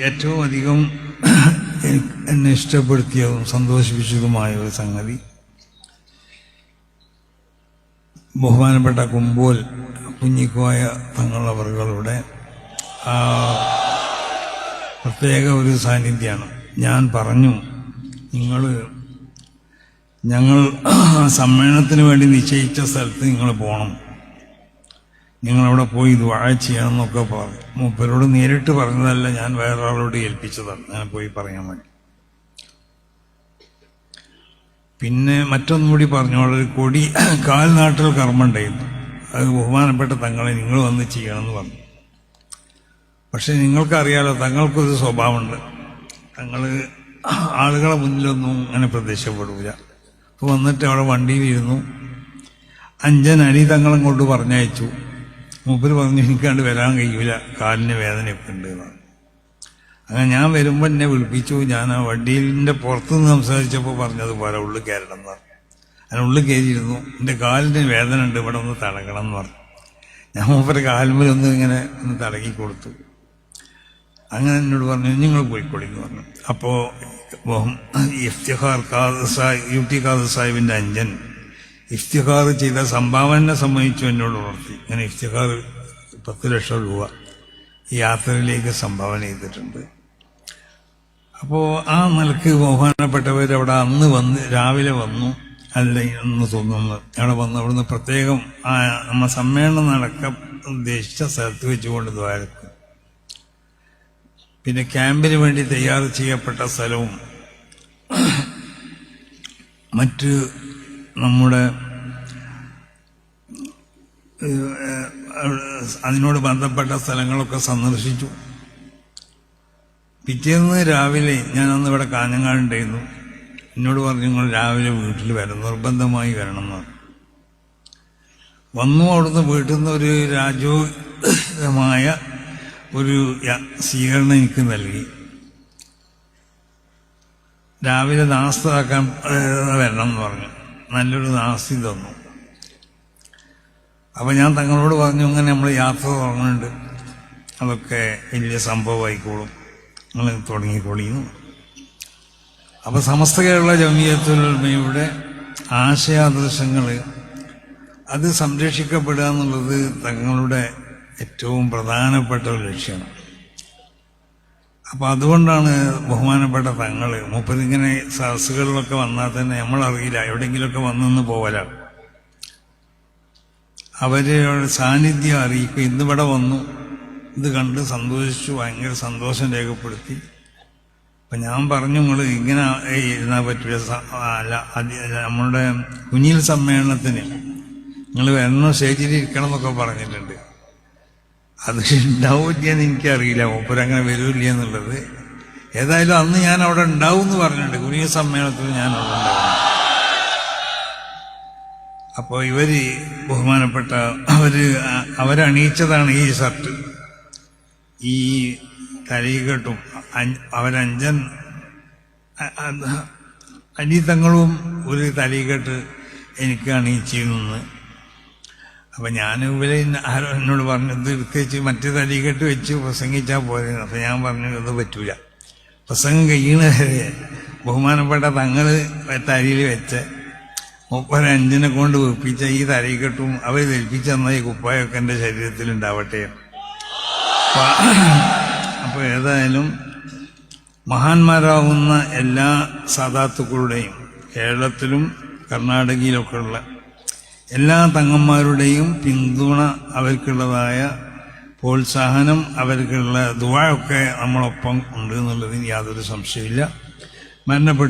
ഏറ്റവും അധികം എന്നെ ഇഷ്ടപ്പെടുത്തിയതും സന്തോഷിപ്പിച്ചതുമായ ഒരു സംഗതി. ബഹുമാനപ്പെട്ട കുമ്പോൽ കുഞ്ഞിക്കോയ തങ്ങളവറുകളുടെ പ്രത്യേക ഒരു സാന്നിധ്യമാണ് ഞാൻ പറഞ്ഞു നിങ്ങൾ ഞങ്ങൾ സമ്മേളനത്തിന് വേണ്ടി നിശ്ചയിച്ച സ്ഥലത്ത് നിങ്ങൾ പോകണം നിങ്ങളവിടെ പോയി ഇത് വാഴ ചെയ്യണമെന്നൊക്കെ പറഞ്ഞു. മൂപ്പരോട് നേരിട്ട് പറഞ്ഞതല്ല ഞാൻ വേറൊരാളോട് ഏൽപ്പിച്ചതാണ്. ഞാൻ പോയി പറയാൻ വേണ്ടി. പിന്നെ മറ്റൊന്നുകൂടി പറഞ്ഞോളൂ. ഒരു കൊടി കാൽനാട്ടിൽ കർമ്മം ഉണ്ടായിരുന്നു. അത് ബഹുമാനപ്പെട്ട തങ്ങളെ നിങ്ങൾ വന്ന് ചെയ്യണമെന്ന് പറഞ്ഞു. പക്ഷെ നിങ്ങൾക്കറിയാലോ തങ്ങൾക്കൊരു സ്വഭാവമുണ്ട്. തങ്ങൾ ആളുകളെ മുന്നിലൊന്നും അങ്ങനെ പ്രത്യക്ഷപ്പെടൂല. അപ്പോൾ വന്നിട്ട് അവിടെ വണ്ടിയിലിരുന്നു. അഞ്ചൻ അരി തങ്ങളും കൊണ്ട് പറഞ്ഞയച്ചു. മൂപ്പര് പറഞ്ഞു എനിക്കാണ്ട് വരാൻ കഴിയൂല. കാലിന് വേദനയൊക്കെ ഉണ്ട്. അങ്ങനെ ഞാൻ വരുമ്പോൾ എന്നെ വിളിപ്പിച്ചു. ഞാൻ ആ വണ്ടിയിലിന്റെ പുറത്തുനിന്ന് സംസാരിച്ചപ്പോൾ പറഞ്ഞത് പോലെ ഉള്ളിൽ കയറണം എന്ന് പറഞ്ഞു. അങ്ങനെ ഉള്ളിൽ കയറിയിരുന്നു. എന്റെ കാലിന് വേദന ഉണ്ട്. ഇവിടെ ഒന്ന് തടകണം എന്ന് പറഞ്ഞു. ഞാൻ മൂപ്പര് ഒന്ന് ഇങ്ങനെ ഒന്ന് തടകി കൊടുത്തു. അങ്ങനെ എന്നോട് പറഞ്ഞു നിങ്ങൾ പോയിക്കോളി എന്ന് പറഞ്ഞു. അപ്പോൾ ഇഫ്തിഹാർ ഖാദ് സാഹിബ് യു ടി ഖാദ് സാഹിബിന്റെ അഞ്ചൻ ഇഫ്തിഹാർ ചെയ്ത സംഭാവന സംബന്ധിച്ചു എന്നോട് ഉണർത്തി. ഞാൻ ഇഫ്തിഹാർ പത്ത് ലക്ഷം രൂപ യാത്രയിലേക്ക് സംഭാവന ചെയ്തിട്ടുണ്ട്. അപ്പോൾ ആ നിലയ്ക്ക് ബഹുമാനപ്പെട്ടവർ അവിടെ അന്ന് വന്ന് രാവിലെ വന്നു. അല്ല എന്ന് തോന്നുന്നു അവിടെ വന്ന് അവിടുന്ന് പ്രത്യേകം ആ നമ്മ സമ്മേളനം നടക്ക ഉദ്ദേശിച്ച സ്ഥലത്ത് വെച്ചുകൊണ്ട് ദ്വാരക്ക്. പിന്നെ ക്യാമ്പിന് വേണ്ടി തയ്യാർ ചെയ്യപ്പെട്ട സ്ഥലവും മറ്റ് നമ്മുടെ അതിനോട് ബന്ധപ്പെട്ട സ്ഥലങ്ങളൊക്കെ സന്ദർശിച്ചു. പിറ്റേന്ന് രാവിലെ ഞാൻ അന്ന് ഇവിടെ കാഞ്ഞങ്ങാടുണ്ടായിരുന്നു. എന്നോട് പറഞ്ഞു നിങ്ങൾ രാവിലെ വീട്ടിൽ വരണം നിർബന്ധമായി വരണം എന്ന് വന്നു അവിടുന്ന് വീട്ടിൽ നിന്ന് ഒരു രാജോമായ ഒരു സ്വീകരണം എനിക്ക് നൽകി. രാവിലെ നാസ്താക്കാൻ വരണം എന്ന് പറഞ്ഞു. നല്ലൊരു നാസ്തി തന്നു. അപ്പം ഞാൻ തങ്ങളോട് പറഞ്ഞു അങ്ങനെ നമ്മൾ യാത്ര തുടങ്ങുന്നുണ്ട്. അതൊക്കെ വലിയ സംഭവമായിക്കോളും. നിങ്ങൾ തുടങ്ങിക്കോളിയും അപ്പോൾ സമസ്ത കേരള ജമിയത്തുലമയുടെ ആശയാദർശങ്ങൾ അത് സംരക്ഷിക്കപ്പെടുക എന്നുള്ളത് തങ്ങളുടെ ഏറ്റവും പ്രധാനപ്പെട്ട ഒരു ലക്ഷ്യമാണ് അപ്പൊ അതുകൊണ്ടാണ് ബഹുമാനപ്പെട്ട തങ്ങൾ മുപ്പതിങ്ങനെ സദസ്സുകളിലൊക്കെ വന്നാൽ തന്നെ നമ്മളറിയില്ല എവിടെയെങ്കിലുമൊക്കെ വന്നെന്ന് പോവലാണ് അവരുടെ സാന്നിധ്യം അറിയിക്കും ഇന്നിവിടെ വന്നു. ഇത് കണ്ട് സന്തോഷിച്ചു ഭയങ്കര സന്തോഷം രേഖപ്പെടുത്തി. അപ്പൊ ഞാൻ പറഞ്ഞു നിങ്ങൾ ഇങ്ങനെ ഇരുന്നാൽ പറ്റില്ല അല്ല നമ്മളുടെ കുഞ്ഞിൽ സമ്മേളനത്തിന് നിങ്ങൾ വരണോ സ്റ്റേജിൽ ഇരിക്കണം എന്നൊക്കെ പറഞ്ഞിട്ടുണ്ട്. അത് ഉണ്ടാവില്ലെന്ന് എനിക്കറിയില്ല. മൂപ്പരങ്ങനെ വരൂല്ല എന്നുള്ളത്. ഏതായാലും അന്ന് ഞാൻ അവിടെ ഉണ്ടാവും എന്ന് പറഞ്ഞിട്ടുണ്ട്. കുനിയ സമ്മേളനത്തിൽ ഞാൻ അവിടെ ഉണ്ടാവും അപ്പോൾ ഇവർ ബഹുമാനപ്പെട്ട അവർ അ- അവരണിയിച്ചതാണ് ഈ ഷർട്ട്. ഈ തലയിക്കെട്ടും അവരഞ്ചൻ അ- അ- അനിതങ്ങളും ഒരു തലയിക്കെട്ട് എനിക്ക് അണിയിച്ചിരുന്നു അപ്പൊ ഞാൻ ഇവരെ ആരോ എന്നോട് പറഞ്ഞത് തീർത്തേച്ച് മറ്റേ തലീകെട്ട് വെച്ച് പ്രസംഗിച്ചാൽ പോരെ. അപ്പൊ ഞാൻ പറഞ്ഞു ഇത് പറ്റൂല. പ്രസംഗം കഴിയണ വരെ ബഹുമാനപ്പെട്ട തങ്ങൾ തരിയിൽ വെച്ച് മുപ്പത് അഞ്ചിനെ കൊണ്ട് വെപ്പിച്ച ഈ തലയിക്കെട്ടും അവർ ധരിപ്പിച്ച തന്ന ഈ കുപ്പായൊക്കെ എന്റെ ശരീരത്തിൽ ഉണ്ടാവട്ടെ. അപ്പൊ അപ്പൊ ഏതായാലും മഹാന്മാരാവുന്ന എല്ലാ സാധാത്തുക്കളുടെയും കേരളത്തിലും കർണാടകയിലൊക്കെ ഉള്ള എല്ലാ തങ്ങന്മാരുടെയും പിന്തുണ അവർക്കുള്ളതായ പ്രോത്സാഹനം അവർക്കുള്ള ദുവായൊക്കെ നമ്മളൊപ്പം ഉണ്ട് എന്നുള്ളതിന് യാതൊരു സംശയമില്ല മരണപ്പെട്ടു